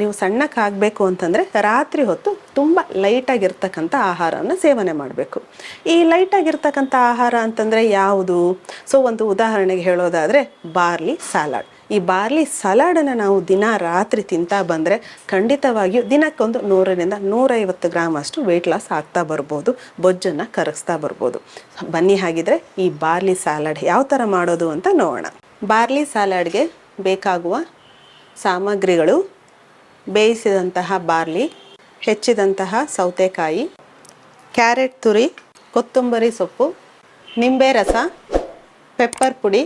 ನೀವು ಸಣ್ಣಕ್ಕಾಗಬೇಕು ಅಂತಂದರೆ ರಾತ್ರಿ ಹೊತ್ತು ತುಂಬ ಲೈಟಾಗಿರ್ತಕ್ಕಂಥ ಆಹಾರವನ್ನು ಸೇವನೆ ಮಾಡಬೇಕು. ಈ ಲೈಟಾಗಿರ್ತಕ್ಕಂಥ ಆಹಾರ ಅಂತಂದರೆ ಯಾವುದು? ಸೊ ಒಂದು ಉದಾಹರಣೆಗೆ ಹೇಳೋದಾದರೆ ಬಾರ್ಲಿ ಸಲಾಡ್ ಈ ಬಾರ್ಲಿ ಸಲಾಡನ್ನು ನಾವು ದಿನ ರಾತ್ರಿ ತಿಂತಾ ಬಂದರೆ ಖಂಡಿತವಾಗಿಯೂ ದಿನಕ್ಕೊಂದು ನೂರರಿಂದ ನೂರೈವತ್ತು ಗ್ರಾಮ್ ಅಷ್ಟು ವೆಯ್ಟ್ ಲಾಸ್ ಆಗ್ತಾ ಬರ್ಬೋದು, ಬೊಜ್ಜನ್ನು ಕರಗಿಸ್ತಾ ಬರ್ಬೋದು. ಬನ್ನಿ ಹಾಗಿದ್ರೆ ಈ ಬಾರ್ಲಿ ಸಲಾಡ್ ಯಾವ ಥರ ಮಾಡೋದು ಅಂತ ನೋಡೋಣ. ಬಾರ್ಲಿ ಸಲಾಡ್ಗೆ ಬೇಕಾಗುವ ಸಾಮಗ್ರಿಗಳು ಬೇಯಿಸಿದಂತಹ ಬಾರ್ಲಿ, ಹೆಚ್ಚಿದಂತಹ ಸೌತೆಕಾಯಿ, ಕ್ಯಾರೆಟ್ ತುರಿ, ಕೊತ್ತಂಬರಿ ಸೊಪ್ಪು, ನಿಂಬೆ ರಸ, ಪೆಪ್ಪರ್ ಪುಡಿ,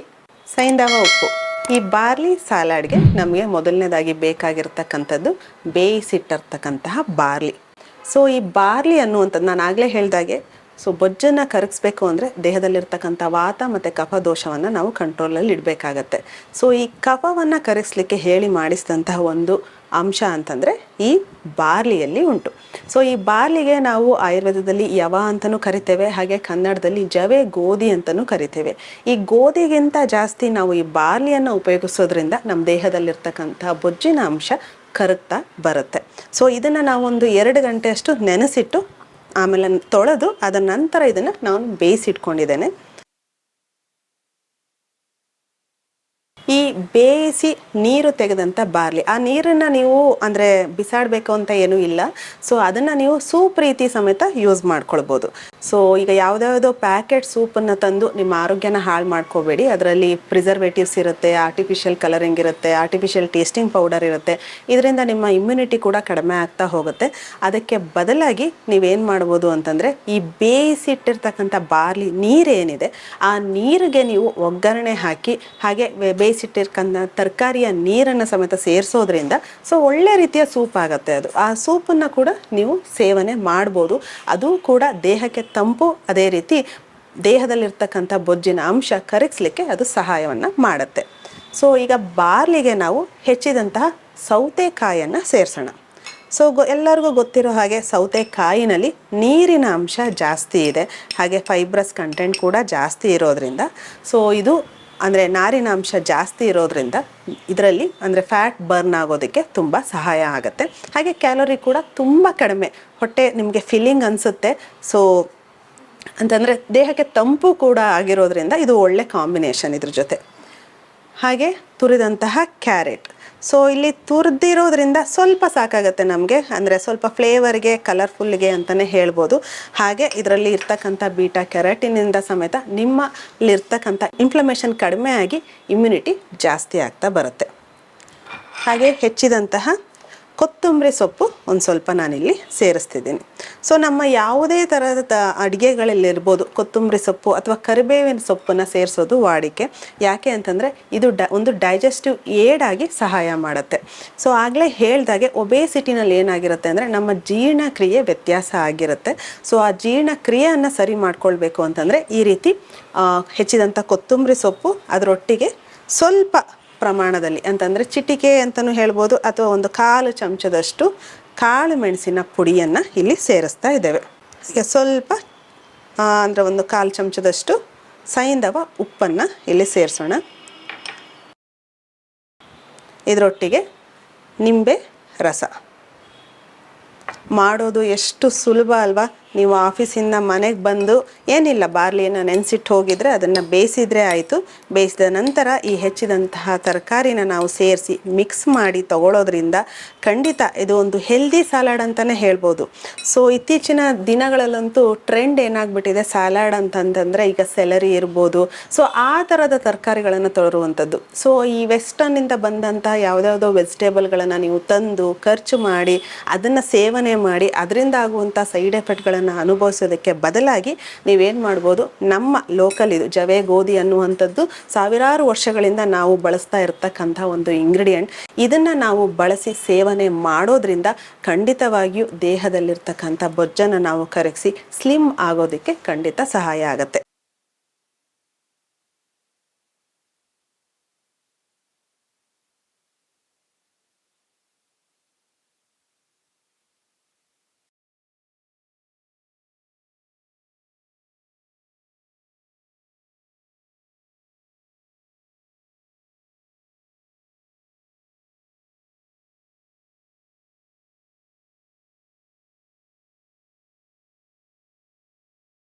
ಸೈಂಧವ ಉಪ್ಪು. ಈ ಬಾರ್ಲಿ ಸಲಾಡ್ಗೆ ನಮಗೆ ಮೊದಲನೇದಾಗಿ ಬೇಕಾಗಿರ್ತಕ್ಕಂಥದ್ದು ಬೇಯಿಸಿಟ್ಟಿರ್ತಕ್ಕಂತಹ ಬಾರ್ಲಿ. ಸೊ ಈ ಬಾರ್ಲಿ ಅನ್ನುವಂಥದ್ದು ನಾನು ಆಗಲೇ ಹೇಳ್ದಾಗೆ ಸೊ ಬೊಜ್ಜನ್ನು ಕರಗಿಸ್ಬೇಕು ಅಂದರೆ ದೇಹದಲ್ಲಿರ್ತಕ್ಕಂಥ ವಾತ ಮತ್ತು ಕಫ ದೋಷವನ್ನು ನಾವು ಕಂಟ್ರೋಲಲ್ಲಿ ಇಡಬೇಕಾಗತ್ತೆ. ಸೊ ಈ ಕಫವನ್ನು ಕರಗಿಸ್ಲಿಕ್ಕೆ ಹೇಳಿ ಮಾಡಿಸಿದಂತಹ ಒಂದು ಅಂಶ ಅಂತಂದರೆ ಈ ಬಾರ್ಲಿಯಲ್ಲಿ ಉಂಟು. ಸೊ ಈ ಬಾರ್ಲಿಗೆ ನಾವು ಆಯುರ್ವೇದದಲ್ಲಿ ಯವ ಅಂತಲೂ ಕರಿತೇವೆ, ಹಾಗೆ ಕನ್ನಡದಲ್ಲಿ ಜವೆ, ಗೋಧಿ ಅಂತಲೂ ಕರಿತೇವೆ. ಈ ಗೋಧಿಗಿಂತ ಜಾಸ್ತಿ ನಾವು ಈ ಬಾರ್ಲಿಯನ್ನು ಉಪಯೋಗಿಸೋದ್ರಿಂದ ನಮ್ಮ ದೇಹದಲ್ಲಿರ್ತಕ್ಕಂಥ ಬೊಜ್ಜಿನ ಅಂಶ ಕರಗ್ತಾ ಬರುತ್ತೆ. ಸೊ ಇದನ್ನು ನಾವೊಂದು ಎರಡು ಗಂಟೆಯಷ್ಟು ನೆನೆಸಿಟ್ಟು ಆಮೇಲೆ ತೊಳೆದು ಅದರ ನಂತರ ಇದನ್ನು ನಾನು ಬೇಯಿಸಿಟ್ಕೊಂಡಿದ್ದೇನೆ. ಈ ಬೇಯಿಸಿ ನೀರು ತೆಗೆದಂಥ ಬಾರ್ಲಿ. ಆ ನೀರನ್ನು ನೀವು ಅಂದರೆ ಬಿಸಾಡಬೇಕು ಅಂತ ಏನೂ ಇಲ್ಲ. ಸೊ ಅದನ್ನು ನೀವು ಸೂಪ್ ರೀತಿ ಸಮೇತ ಯೂಸ್ ಮಾಡ್ಕೊಳ್ಬೋದು. ಸೊ ಈಗ ಯಾವುದ್ಯಾವುದೋ ಪ್ಯಾಕೆಟ್ ಸೂಪನ್ನು ತಂದು ನಿಮ್ಮ ಆರೋಗ್ಯನ ಹಾಳು ಮಾಡ್ಕೋಬೇಡಿ. ಅದರಲ್ಲಿ ಪ್ರಿಸರ್ವೇಟಿವ್ಸ್ ಇರುತ್ತೆ ಆರ್ಟಿಫಿಷಿಯಲ್ ಕಲರಿಂಗ್ ಇರುತ್ತೆ ಆರ್ಟಿಫಿಷಿಯಲ್ ಟೇಸ್ಟಿಂಗ್ ಪೌಡರ್ ಇರುತ್ತೆ. ಇದರಿಂದ ನಿಮ್ಮ ಇಮ್ಯುನಿಟಿ ಕೂಡ ಕಡಿಮೆ ಆಗ್ತಾ ಹೋಗುತ್ತೆ. ಅದಕ್ಕೆ ಬದಲಾಗಿ ನೀವೇನು ಮಾಡ್ಬೋದು ಅಂತಂದರೆ ಈ ಬೇಯಿಸಿಟ್ಟಿರ್ತಕ್ಕಂಥ ಬಾರ್ಲಿ ನೀರೇನಿದೆ ಆ ನೀರಿಗೆ ನೀವು ಒಗ್ಗರಣೆ ಹಾಕಿ ಹಾಗೆ ಬೇ- ಬೇಯಿಸಿಟ್ಟಿರ್ತಕ್ಕಂಥ ತರಕಾರಿಯ ನೀರನ್ನು ಸಮೇತ ಸೇರಿಸೋದ್ರಿಂದ ಸೊ ಒಳ್ಳೆ ರೀತಿಯ ಸೂಪ್ ಆಗುತ್ತೆ ಅದು. ಆ ಸೂಪನ್ನು ಕೂಡ ನೀವು ಸೇವನೆ ಮಾಡ್ಬೋದು. ಅದು ಕೂಡ ದೇಹಕ್ಕೆ ತಂಪು, ಅದೇ ರೀತಿ ದೇಹದಲ್ಲಿರ್ತಕ್ಕಂಥ ಬೊಜ್ಜಿನ ಅಂಶ ಕರಗಿಸ್ಲಿಕ್ಕೆ ಅದು ಸಹಾಯವನ್ನು ಮಾಡುತ್ತೆ. ಸೊ ಈಗ ಬಾರ್ಲಿಗೆ ನಾವು ಹೆಚ್ಚಿದಂತಹ ಸೌತೆಕಾಯನ್ನು ಸೇರಿಸೋಣ. ಸೊ ಗೊ, ಎಲ್ಲರಿಗೂ ಗೊತ್ತಿರೋ ಹಾಗೆ ಸೌತೆಕಾಯಿನಲ್ಲಿ ನೀರಿನ ಅಂಶ ಜಾಸ್ತಿ ಇದೆ. ಹಾಗೆ ಫೈಬ್ರಸ್ ಕಂಟೆಂಟ್ ಕೂಡ ಜಾಸ್ತಿ ಇರೋದ್ರಿಂದ. ಸೊ ಇದು ಅಂದರೆ ನಾರಿನ ಅಂಶ ಜಾಸ್ತಿ ಇರೋದ್ರಿಂದ ಇದರಲ್ಲಿ ಅಂದರೆ ಫ್ಯಾಟ್ ಬರ್ನ್ ಆಗೋದಕ್ಕೆ ತುಂಬ ಸಹಾಯ ಆಗುತ್ತೆ. ಹಾಗೆ ಕ್ಯಾಲೋರಿ ಕೂಡ ತುಂಬ ಕಡಿಮೆ. ಹೊಟ್ಟೆ ನಿಮಗೆ ಫಿಲ್ಲಿಂಗ್ ಅನಿಸುತ್ತೆ. ಸೊ ಅಂತಂದರೆ ದೇಹಕ್ಕೆ ತಂಪು ಕೂಡ ಆಗಿರೋದ್ರಿಂದ ಇದು ಒಳ್ಳೆ ಕಾಂಬಿನೇಷನ್ ಇದ್ರ ಜೊತೆ. ಹಾಗೆ ತುರಿದಂತಹ ಕ್ಯಾರೆಟ್. ಸೊ ಇಲ್ಲಿ ತುರಿದಿರೋದ್ರಿಂದ ಸ್ವಲ್ಪ ಸಾಕಾಗುತ್ತೆ ನಮಗೆ. ಅಂದರೆ ಸ್ವಲ್ಪ ಫ್ಲೇವರ್ಗೆ ಕಲರ್ಫುಲ್ಗೆ ಅಂತಲೇ ಹೇಳ್ಬೋದು. ಹಾಗೆ ಇದರಲ್ಲಿ ಇರ್ತಕ್ಕಂಥ ಬೀಟಾ ಕ್ಯಾರೆಟಿನಿಂದ ಸಮೇತ ನಿಮ್ಮಲ್ಲಿರ್ತಕ್ಕಂಥ ಇನ್ಫ್ಲಮೇಷನ್ ಕಡಿಮೆ ಆಗಿ ಇಮ್ಯುನಿಟಿ ಜಾಸ್ತಿ ಆಗ್ತಾ ಬರುತ್ತೆ. ಹಾಗೆ ಹೆಚ್ಚಿದಂತಹ ಕೊತ್ತಂಬರಿ ಸೊಪ್ಪು ಒಂದು ಸ್ವಲ್ಪ ನಾನಿಲ್ಲಿ ಸೇರಿಸ್ತಿದ್ದೀನಿ. ಸೊ ನಮ್ಮ ಯಾವುದೇ ಥರದ ಅಡುಗೆಗಳಲ್ಲಿರ್ಬೋದು ಕೊತ್ತಂಬರಿ ಸೊಪ್ಪು ಅಥವಾ ಕರಿಬೇವಿನ ಸೊಪ್ಪನ್ನು ಸೇರಿಸೋದು ವಾಡಿಕೆ. ಯಾಕೆ ಅಂತಂದರೆ ಇದು ಡ, ಒಂದು ಡೈಜೆಸ್ಟಿವ್ ಏಡಾಗಿ ಸಹಾಯ ಮಾಡುತ್ತೆ. ಸೊ ಆಗಲೇ ಹೇಳ್ದಾಗೆ ಒಬೇಸಿಟಿನಲ್ಲಿ ಏನಾಗಿರುತ್ತೆ ಅಂದರೆ ನಮ್ಮ ಜೀರ್ಣಕ್ರಿಯೆ ವ್ಯತ್ಯಾಸ ಆಗಿರುತ್ತೆ. ಸೊ ಆ ಜೀರ್ಣಕ್ರಿಯೆಯನ್ನು ಸರಿ ಮಾಡ್ಕೊಳ್ಬೇಕು ಅಂತಂದರೆ ಈ ರೀತಿ ಹೆಚ್ಚಿದಂಥ ಕೊತ್ತಂಬರಿ ಸೊಪ್ಪು ಅದರೊಟ್ಟಿಗೆ ಸ್ವಲ್ಪ ಪ್ರಮಾಣದಲ್ಲಿ ಅಂತಂದರೆ ಚಿಟಿಕೆ ಅಂತಲೂ ಹೇಳ್ಬೋದು ಅಥವಾ ಒಂದು ಕಾಲು ಚಮಚದಷ್ಟು ಕಾಳು ಮೆಣಸಿನ ಪುಡಿಯನ್ನು ಇಲ್ಲಿ ಸೇರಿಸ್ತಾ ಇದ್ದೇವೆ. ಈಗ ಸ್ವಲ್ಪ ಅಂದರೆ ಒಂದು ಕಾಲು ಚಮಚದಷ್ಟು ಸೈಂಧವ ಉಪ್ಪನ್ನು ಇಲ್ಲಿ ಸೇರಿಸೋಣ. ಇದರೊಟ್ಟಿಗೆ ನಿಂಬೆ ರಸ. ಮಾಡೋದು ಎಷ್ಟು ಸುಲಭ ಅಲ್ವಾ? ನೀವು ಆಫೀಸಿಂದ ಮನೆಗೆ ಬಂದು ಏನಿಲ್ಲ, ಬಾರ್ಲಿಯನ್ನು ನೆನೆಸಿಟ್ಟು ಹೋಗಿದರೆ ಅದನ್ನು ಬೇಯಿಸಿದರೆ ಆಯಿತು. ಬೇಯಿಸಿದ ನಂತರ ಈ ಹೆಚ್ಚಿದಂತಹ ತರಕಾರಿನ ನಾವು ಸೇರಿಸಿ ಮಿಕ್ಸ್ ಮಾಡಿ ತಗೊಳ್ಳೋದ್ರಿಂದ ಖಂಡಿತ ಇದು ಒಂದು ಹೆಲ್ದಿ ಸಲಾಡ್ ಅಂತಲೇ ಹೇಳ್ಬೋದು. ಸೊ ಇತ್ತೀಚಿನ ದಿನಗಳಲ್ಲಂತೂ ಟ್ರೆಂಡ್ ಏನಾಗ್ಬಿಟ್ಟಿದೆ ಸಲಾಡ್ ಅಂತಂತಂದರೆ ಈಗ ಸೆಲರಿ ಇರ್ಬೋದು. ಸೊ ಆ ಥರದ ತರಕಾರಿಗಳನ್ನು ತೊಳರುವಂಥದ್ದು ಸೊ ಈ ವೆಸ್ಟರ್ನಿಂದ ಬಂದಂತಹ ಯಾವುದ್ಯಾವುದೋ ವೆಜಿಟೇಬಲ್ಗಳನ್ನು ನೀವು ತಂದು ಖರ್ಚು ಮಾಡಿ ಅದನ್ನು ಸೇವನೆ ಮಾಡಿ, ಅದರಿಂದ ಆಗುವಂಥ ಸೈಡ್ ಎಫೆಕ್ಟ್ಗಳನ್ನು ಅನುಭವಿಸೋದಕ್ಕೆ ಬದಲಾಗಿ ನೀವೇನು ಮಾಡ್ಬೋದು? ನಮ್ಮ ಲೋಕಲ್ ಇದು ಜವೆ, ಗೋಧಿ ಅನ್ನುವಂಥದ್ದು ಸಾವಿರಾರು ವರ್ಷಗಳಿಂದ ನಾವು ಬಳಸ್ತಾ ಇರತಕ್ಕಂಥ ಒಂದು ಇಂಗ್ರೀಡಿಯೆಂಟ್ ಇದನ್ನು ನಾವು ಬಳಸಿ ಸೇವನೆ ಮಾಡೋದ್ರಿಂದ ಖಂಡಿತವಾಗಿಯೂ ದೇಹದಲ್ಲಿರ್ತಕ್ಕಂಥ ಬೊಜ್ಜನ್ನು ನಾವು ಕರಗಿಸಿ ಸ್ಲಿಮ್ ಆಗೋದಕ್ಕೆ ಖಂಡಿತ ಸಹಾಯ ಆಗುತ್ತೆ.